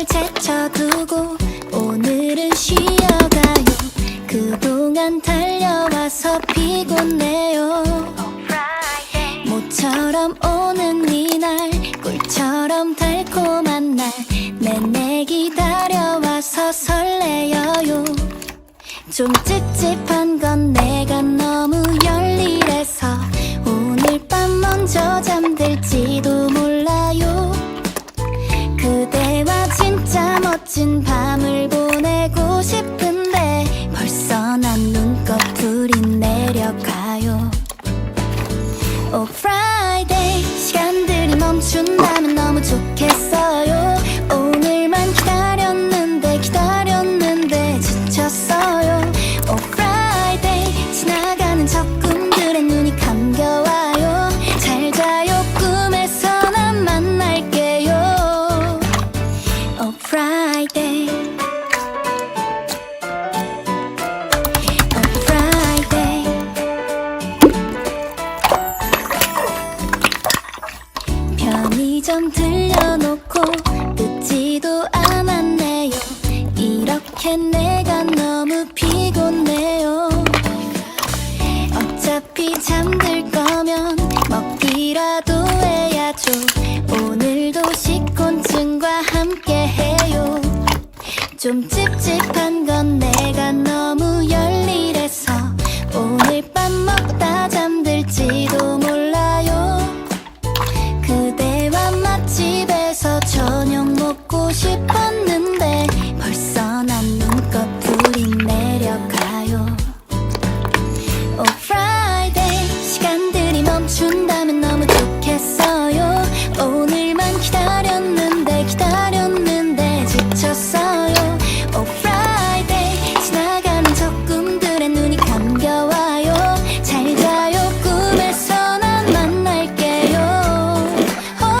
널 제쳐두고 오늘은 쉬어가요. 그동안 달려와서 피곤해요. 모처럼 오는 이날 꿀처럼 달콤한 날 내내 기다려와서 설레여요. 좀 찝찝한 건 내가 너무 멋진 밤을 보내고 싶은데 벌써 난 눈꺼풀이 내려가요. 오 프라이데이 시간들이 멈춘다 이렇게 내가 너무 피곤해요. 어차피 잠들 거면 먹기라도 해야죠. 오늘도 식곤증과 함께 좀 찝찝한 건 내가 너무 열일해서 오늘 밤 먹다 잠들지도 몰라요. 그대와 맛집에서 저녁 먹고 싶었